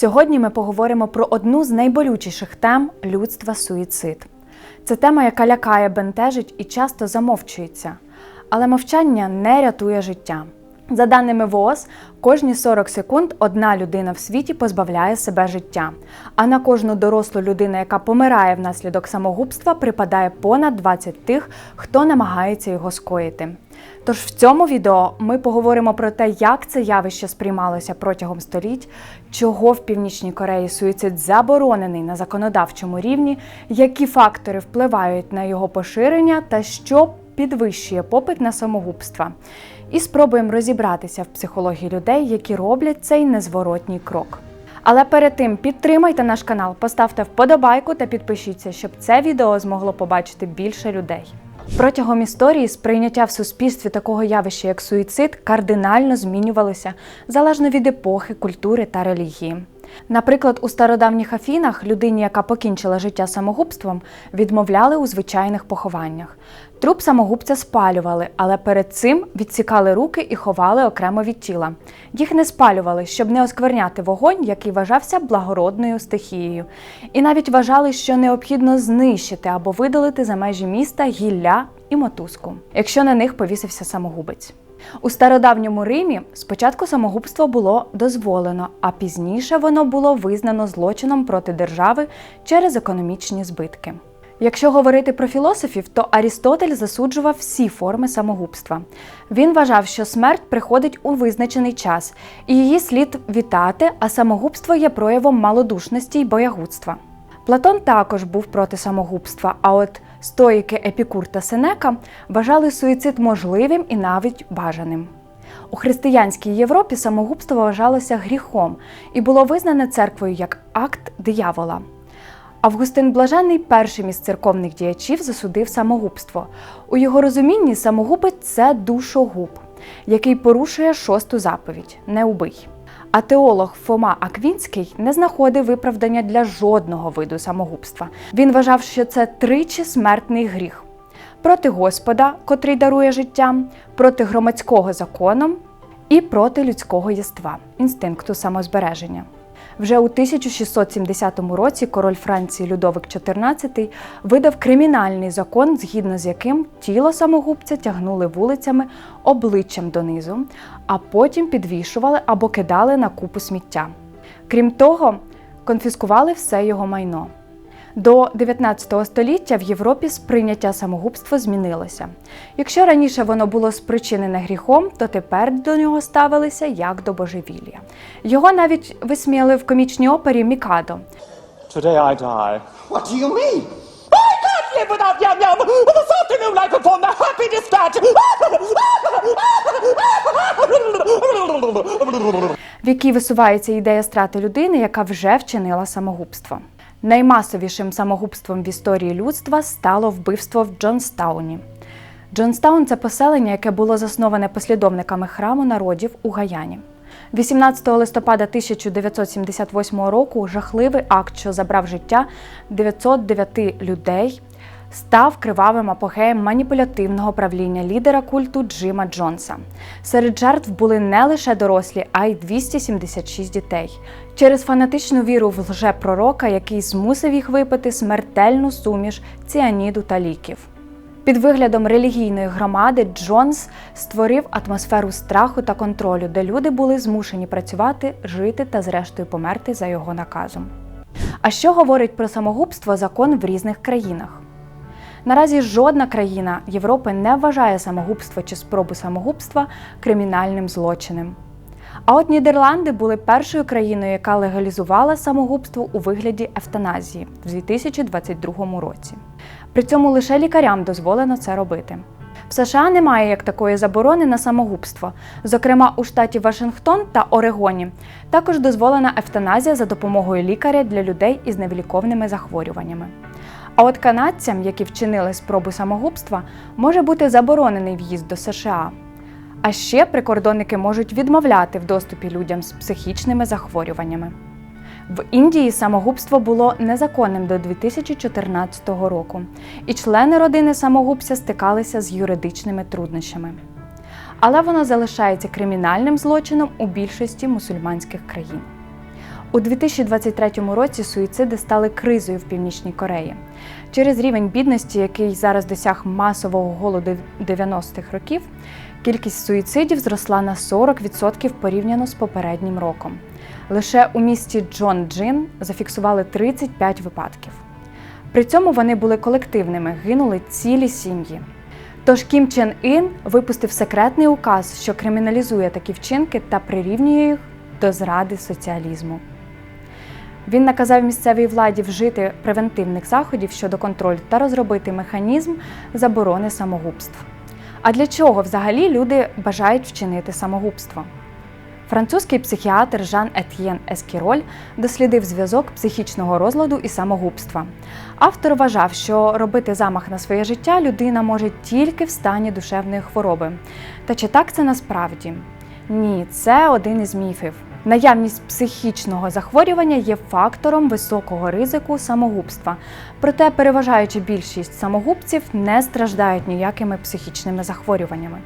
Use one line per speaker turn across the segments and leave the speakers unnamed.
Сьогодні ми поговоримо про одну з найболючіших тем людства суїцид. Це тема, яка лякає, бентежить і часто замовчується. Але мовчання не рятує життя. За даними ВООЗ, кожні 40 секунд одна людина в світі позбавляє себе життя. А на кожну дорослу людину, яка помирає внаслідок самогубства, припадає понад 20 тих, хто намагається його скоїти. Тож в цьому відео ми поговоримо про те, як це явище сприймалося протягом століть, чого в Північній Кореї суїцид заборонений на законодавчому рівні, які фактори впливають на його поширення та що підвищує попит на самогубства. І спробуємо розібратися в психології людей, які роблять цей незворотній крок. Але перед тим підтримайте наш канал, поставте вподобайку та підпишіться, щоб це відео змогло побачити більше людей. Протягом історії сприйняття в суспільстві такого явища, як суїцид, кардинально змінювалося залежно від епохи, культури та релігії. Наприклад, у стародавніх Афінах людині, яка покінчила життя самогубством, відмовляли у звичайних похованнях. Труп самогубця спалювали, але перед цим відсікали руки і ховали окремо від тіла. Їх не спалювали, щоб не оскверняти вогонь, який вважався благородною стихією. І навіть вважали, що необхідно знищити або видалити за межі міста гілля і мотузку, якщо на них повісився самогубець. У стародавньому Римі спочатку самогубство було дозволено, а пізніше воно було визнано злочином проти держави через економічні збитки. Якщо говорити про філософів, то Арістотель засуджував всі форми самогубства. Він вважав, що смерть приходить у визначений час, і її слід вітати, а самогубство є проявом малодушності й боягудства. Платон також був проти самогубства, а от стоїки Епікур та Сенека вважали суїцид можливим і навіть бажаним. У християнській Європі самогубство вважалося гріхом і було визнане церквою як акт диявола. Августин Блаженний, першим із церковних діячів, засудив самогубство. У його розумінні самогубець це душогуб, який порушує шосту заповідь не убий. А теолог Фома Аквінський не знаходив виправдання для жодного виду самогубства. Він вважав, що це тричі смертний гріх проти Господа, котрий дарує життя, проти громадського закону і проти людського єства, інстинкту самозбереження. Вже у 1670 році король Франції Людовик XIV видав кримінальний закон, згідно з яким тіло самогубця тягнули вулицями обличчям донизу, а потім підвішували або кидали на купу сміття. Крім того, конфіскували все його майно. До 19 століття в Європі сприйняття самогубства змінилося. Якщо раніше воно було спричинене гріхом, то тепер до нього ставилися як до божевілля. Його навіть висміяли в комічній опері Мікадо.
Today I die.
What do you mean?
I can't live without Yum Yum! This afternoon I perform the happy dispatch!
в якій висувається ідея страти людини, яка вже вчинила самогубство. Наймасовішим самогубством в історії людства стало вбивство в Джонстауні. Джонстаун це поселення, яке було засноване послідовниками храму народів у Гаяні. 18 листопада 1978 року жахливий акт, що забрав життя 909 людей, став кривавим апогеєм маніпулятивного правління лідера культу Джима Джонса. Серед жертв були не лише дорослі, а й 276 дітей. Через фанатичну віру в лжепророка, який змусив їх випити смертельну суміш ціаніду та ліків. Під виглядом релігійної громади Джонс створив атмосферу страху та контролю, де люди були змушені працювати, жити та, зрештою, померти за його наказом. А що говорить про самогубство закон в різних країнах? Наразі жодна країна Європи не вважає самогубство чи спробу самогубства кримінальним злочином. А от Нідерланди були першою країною, яка легалізувала самогубство у вигляді евтаназії в 2022 році. При цьому лише лікарям дозволено це робити. В США немає як такої заборони на самогубство. Зокрема, у штаті Вашингтон та Орегоні також дозволена евтаназія за допомогою лікаря для людей із невиліковними захворюваннями. А от канадцям, які вчинили спробу самогубства, може бути заборонений в'їзд до США. А ще прикордонники можуть відмовляти в доступі людям з психічними захворюваннями. В Індії самогубство було незаконним до 2014 року, і члени родини самогубця стикалися з юридичними труднощами. Але воно залишається кримінальним злочином у більшості мусульманських країн. У 2023 році суїциди стали кризою в Північній Кореї. Через рівень бідності, який зараз досяг масового голоду 90-х років, кількість суїцидів зросла на 40% порівняно з попереднім роком. Лише у місті Джон Джин зафіксували 35 випадків. При цьому вони були колективними, гинули цілі сім'ї. Тож Кім Чен Ін випустив секретний указ, що криміналізує такі вчинки та прирівнює їх до зради соціалізму. Він наказав місцевій владі вжити превентивних заходів щодо контролю та розробити механізм заборони самогубств. А для чого взагалі люди бажають вчинити самогубство? Французький психіатр Жан Етьєн Ескіроль дослідив зв'язок психічного розладу і самогубства. Автор вважав, що робити замах на своє життя людина може тільки в стані душевної хвороби. Та чи так це насправді? Ні, це один із міфів. Наявність психічного захворювання є фактором високого ризику самогубства. Проте переважаюча більшість самогубців не страждають ніякими психічними захворюваннями.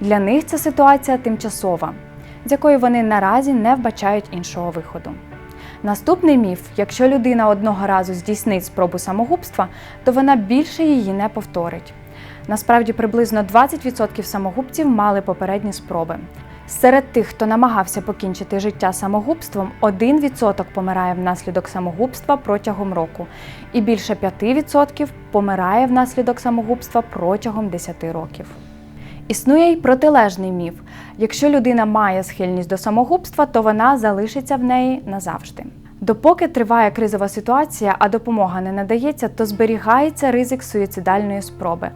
Для них ця ситуація тимчасова, з якої вони наразі не вбачають іншого виходу. Наступний міф: якщо людина одного разу здійснить спробу самогубства, то вона більше її не повторить. Насправді приблизно 20% самогубців мали попередні спроби. Серед тих, хто намагався покінчити життя самогубством, 1% помирає внаслідок самогубства протягом року, і більше 5% помирає внаслідок самогубства протягом 10 років. Існує й протилежний міф: якщо людина має схильність до самогубства, то вона залишиться в неї назавжди. Допоки триває кризова ситуація, а допомога не надається, то зберігається ризик суїцидальної спроби.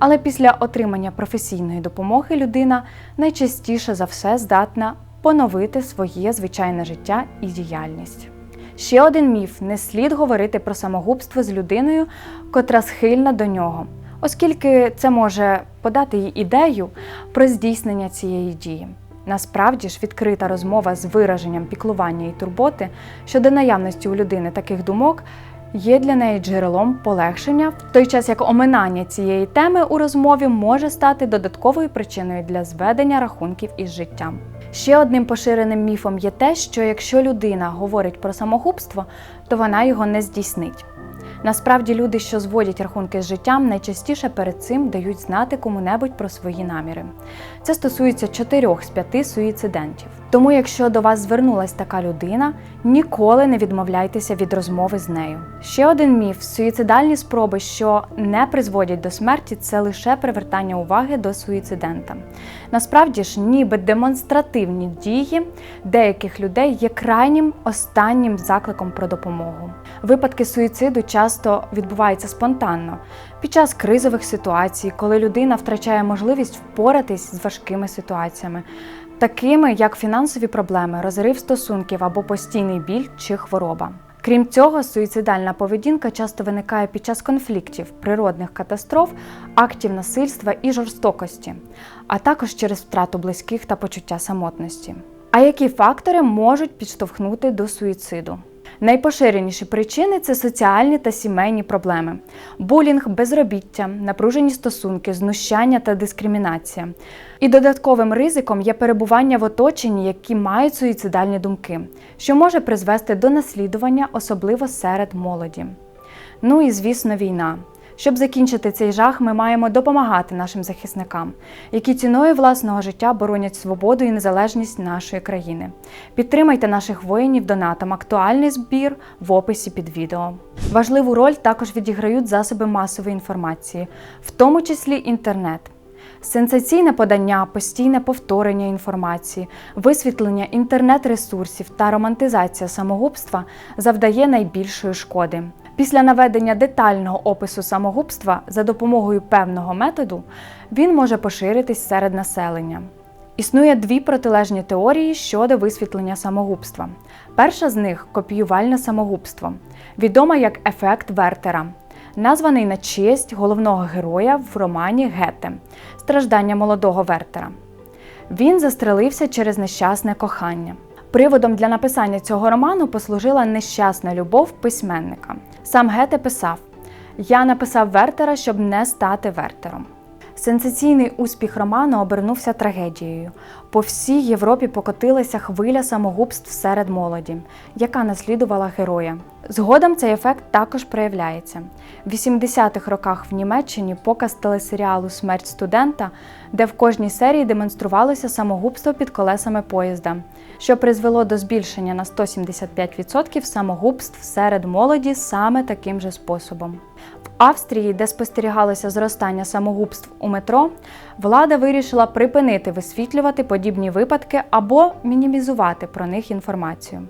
Але після отримання професійної допомоги людина найчастіше за все здатна поновити своє звичайне життя і діяльність. Ще один міф: не слід говорити про самогубство з людиною, котра схильна до нього, оскільки це може подати їй ідею про здійснення цієї дії. Насправді ж відкрита розмова з вираженням піклування і турботи щодо наявності у людини таких думок є для неї джерелом полегшення, в той час як оминання цієї теми у розмові може стати додатковою причиною для зведення рахунків із життям. Ще одним поширеним міфом є те, що якщо людина говорить про самогубство, то вона його не здійснить. Насправді люди, що зводять рахунки з життям, найчастіше перед цим дають знати кому-небудь про свої наміри. Це стосується 4 з 5 суїцидентів. Тому, якщо до вас звернулась така людина, ніколи не відмовляйтеся від розмови з нею. Ще один міф: суїцидальні спроби, що не призводять до смерті, це лише привертання уваги до суїцидента. Насправді ж, ніби демонстративні дії деяких людей є крайнім останнім закликом про допомогу. Випадки суїциду часто відбуваються спонтанно під час кризових ситуацій, коли людина втрачає можливість впоратись з важкими ситуаціями, такими як фінансові проблеми, розрив стосунків або постійний біль чи хвороба. Крім цього, суїцидальна поведінка часто виникає під час конфліктів, природних катастроф, актів насильства і жорстокості, а також через втрату близьких та почуття самотності. А які фактори можуть підштовхнути до суїциду? Найпоширеніші причини це соціальні та сімейні проблеми: булінг, безробіття, напружені стосунки, знущання та дискримінація. І додатковим ризиком є перебування в оточенні, які мають суїцидальні думки, що може призвести до наслідування, особливо серед молоді. Ну і звісно, війна. Щоб закінчити цей жах, ми маємо допомагати нашим захисникам, які ціною власного життя боронять свободу і незалежність нашої країни. Підтримайте наших воїнів донатом. Актуальний збір в описі під відео. Важливу роль також відіграють засоби масової інформації, в тому числі інтернет. Сенсаційне подання, постійне повторення інформації, висвітлення інтернет-ресурсів та романтизація самогубства завдає найбільшої шкоди. Після наведення детального опису самогубства за допомогою певного методу він може поширитись серед населення. Існує дві протилежні теорії щодо висвітлення самогубства. Перша з них копіювальне самогубство, відома як ефект Вертера, названий на честь головного героя в романі Гете Страждання молодого Вертера. Він застрелився через нещасне кохання. Приводом для написання цього роману послужила нещасна любов письменника. Сам Гете писав: Я написав Вертера, щоб не стати Вертером. Сенсаційний успіх роману обернувся трагедією. По всій Європі покотилася хвиля самогубств серед молоді, яка наслідувала героя. Згодом цей ефект також проявляється. В 80-х роках в Німеччині показ телесеріалу Смерть студента, де в кожній серії демонструвалося самогубство під колесами поїзда, що призвело до збільшення на 175% самогубств серед молоді саме таким же способом. Австрії, де спостерігалося зростання самогубств у метро, влада вирішила припинити висвітлювати подібні випадки або мінімізувати про них інформацію.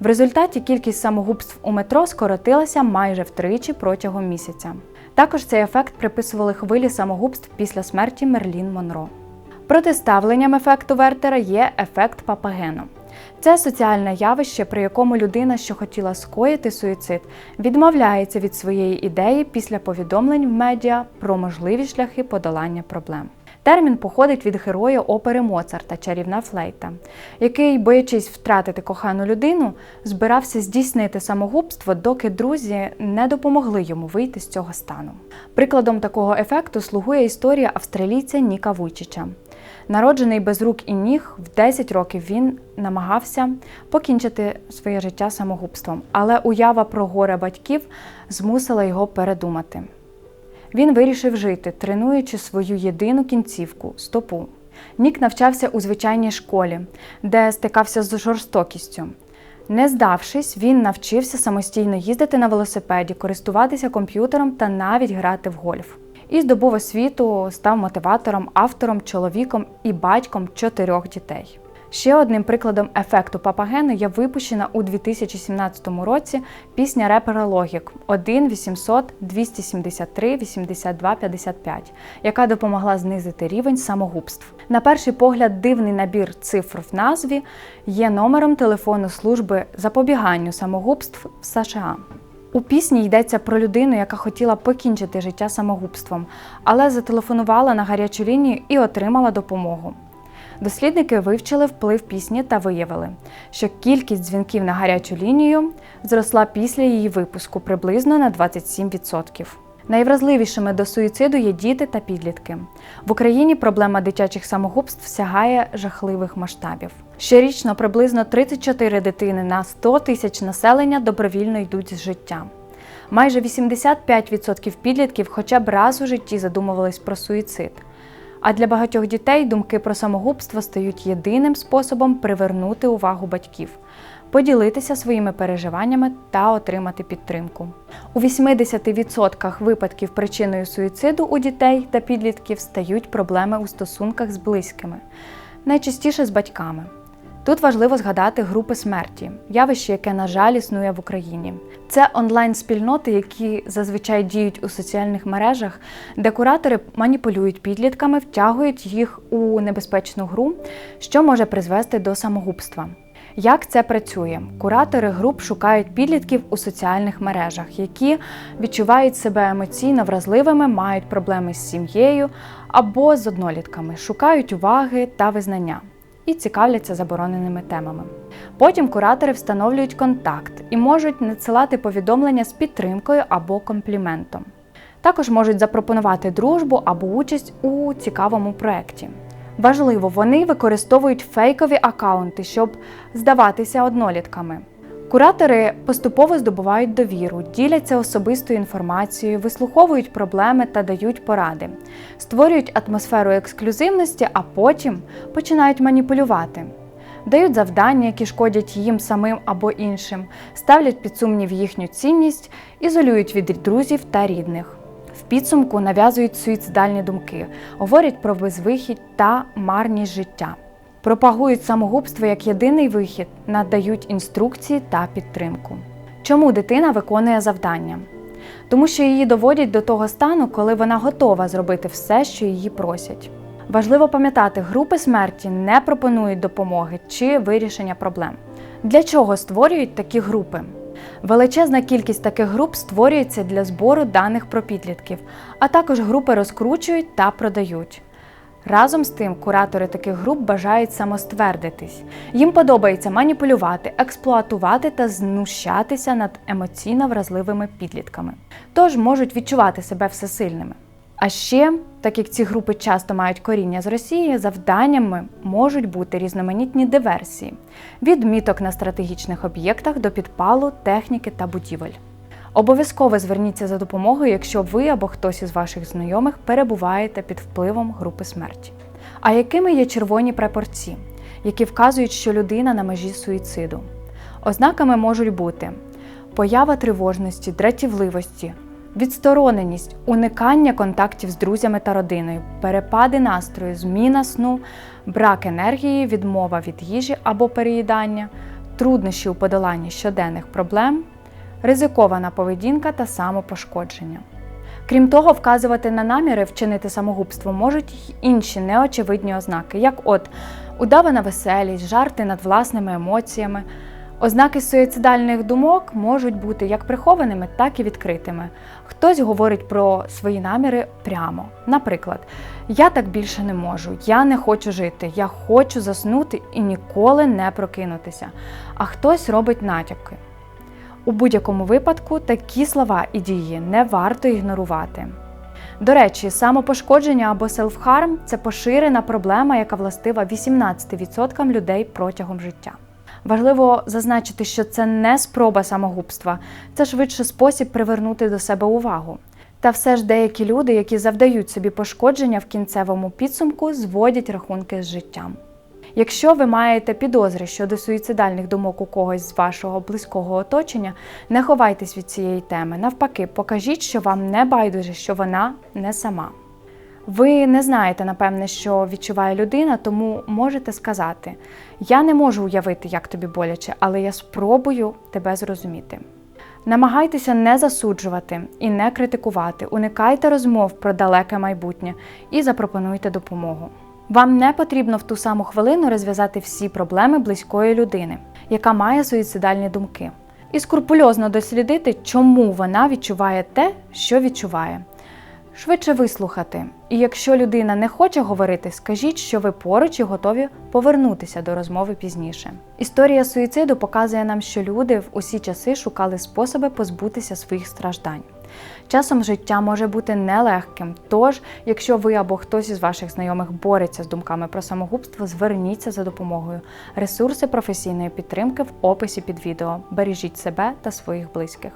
В результаті кількість самогубств у метро скоротилася майже втричі протягом місяця. Також цей ефект приписували хвилі самогубств після смерті Мерлін Монро. Протиставленням ефекту Вертера є ефект Папагено. Це соціальне явище, при якому людина, що хотіла скоїти суїцид, відмовляється від своєї ідеї після повідомлень в медіа про можливі шляхи подолання проблем. Термін походить від героя опери Моцарта Чарівна флейта, який, боячись втратити кохану людину, збирався здійснити самогубство, доки друзі не допомогли йому вийти з цього стану. Прикладом такого ефекту слугує історія австралійця Ніка Вуйчича. Народжений без рук і ніг, в 10 років він намагався покінчити своє життя самогубством, але уява про горе батьків змусила його передумати. Він вирішив жити, тренуючи свою єдину кінцівку стопу. Нік навчався у звичайній школі, де стикався з жорстокістю. Не здавшись, він навчився самостійно їздити на велосипеді, користуватися комп'ютером та навіть грати в гольф. І здобув освіту, став мотиватором, автором, чоловіком і батьком чотирьох дітей. Ще одним прикладом ефекту Папагену є випущена у 2017 році пісня репера Логік 1 800 273 82 55, яка допомогла знизити рівень самогубств. На перший погляд, дивний набір цифр в назві є номером телефону служби запобіганню самогубств в США. У пісні йдеться про людину, яка хотіла покінчити життя самогубством, але зателефонувала на гарячу лінію і отримала допомогу. Дослідники вивчили вплив пісні та виявили, що кількість дзвінків на гарячу лінію зросла після її випуску приблизно на 27%. Найвразливішими до суїциду є діти та підлітки. В Україні проблема дитячих самогубств сягає жахливих масштабів. Щорічно приблизно 34 дитини на 100 тисяч населення добровільно йдуть з життя. Майже 85% підлітків хоча б раз у житті задумувались про суїцид. А для багатьох дітей думки про самогубство стають єдиним способом привернути увагу батьків, поділитися своїми переживаннями та отримати підтримку. У 80% випадків причиною суїциду у дітей та підлітків стають проблеми у стосунках з близькими, найчастіше з батьками. Тут важливо згадати групи смерті, явище, яке, на жаль, існує в Україні. Це онлайн-спільноти, які зазвичай діють у соціальних мережах, де куратори маніпулюють підлітками, втягують їх у небезпечну гру, що може призвести до самогубства. Як це працює? Куратори груп шукають підлітків у соціальних мережах, які відчувають себе емоційно вразливими, мають проблеми з сім'єю або з однолітками, шукають уваги та визнання і цікавляться забороненими темами. Потім куратори встановлюють контакт і можуть надсилати повідомлення з підтримкою або компліментом. Також можуть запропонувати дружбу або участь у цікавому проєкті. Важливо, вони використовують фейкові акаунти, щоб здаватися однолітками. Куратори поступово здобувають довіру, діляться особистою інформацією, вислуховують проблеми та дають поради, створюють атмосферу ексклюзивності, а потім починають маніпулювати. Дають завдання, які шкодять їм самим або іншим, ставлять під сумнів їхню цінність, ізолюють від друзів та рідних. В підсумку нав'язують суїцидальні думки, говорять про безвихідь та марність життя пропагують самогубство як єдиний вихід, надають інструкції та підтримку. Чому дитина виконує завдання? Тому що її доводять до того стану, коли вона готова зробити все, що її просять. Важливо пам'ятати, групи смерті не пропонують допомоги чи вирішення проблем. Для чого створюють такі групи? Величезна кількість таких груп створюється для збору даних про підлітків, а також групи розкручують та продають. Разом з тим, куратори таких груп бажають самоствердитись. Їм подобається маніпулювати, експлуатувати та знущатися над емоційно вразливими підлітками, тож можуть відчувати себе всесильними. А ще, так як ці групи часто мають коріння з Росії, завданнями можуть бути різноманітні диверсії від міток на стратегічних об'єктах до підпалу, техніки та будівель. Обов'язково зверніться за допомогою, якщо ви або хтось із ваших знайомих перебуваєте під впливом групи смерті. А якими є червоні прапорці, які вказують, що людина на межі суїциду? Ознаками можуть бути поява тривожності, дратівливості, відстороненість, уникання контактів з друзями та родиною, перепади настрою, зміна сну, брак енергії, відмова від їжі або переїдання, труднощі у подоланні щоденних проблем, ризикована поведінка та самопошкодження. Крім того, вказувати на наміри вчинити самогубство можуть й інші неочевидні ознаки, як от удавана веселість, жарти над власними емоціями. Ознаки суїцидальних думок можуть бути як прихованими, так і відкритими. Хтось говорить про свої наміри прямо. Наприклад, я так більше не можу, я не хочу жити, я хочу заснути і ніколи не прокинутися. А хтось робить натяки. У будь-якому випадку такі слова і дії не варто ігнорувати. До речі, самопошкодження або селфхарм це поширена проблема, яка властива 18% людей протягом життя. Важливо зазначити, що це не спроба самогубства, це швидше спосіб привернути до себе увагу. Та все ж деякі люди, які завдають собі пошкодження в кінцевому підсумку, зводять рахунки з життям. Якщо ви маєте підозри щодо суїцидальних думок у когось з вашого близького оточення, не ховайтесь від цієї теми. Навпаки, покажіть, що вам не байдуже, що вона не сама. Ви не знаєте, напевне, що відчуває людина, тому можете сказати: Я не можу уявити, як тобі боляче, але я спробую тебе зрозуміти. Намагайтеся не засуджувати і не критикувати, уникайте розмов про далеке майбутнє і запропонуйте допомогу. Вам не потрібно в ту саму хвилину розв'язати всі проблеми близької людини, яка має суїцидальні думки, і скрупульозно дослідити, чому вона відчуває те, що відчуває. Швидше вислухати. І якщо людина не хоче говорити, скажіть, що ви поруч і готові повернутися до розмови пізніше. Історія суїциду показує нам, що люди в усі часи шукали способи позбутися своїх страждань. Часом життя може бути нелегким, тож, якщо ви або хтось із ваших знайомих бореться з думками про самогубство, зверніться за допомогою. Ресурси професійної підтримки в описі під відео. Бережіть себе та своїх близьких.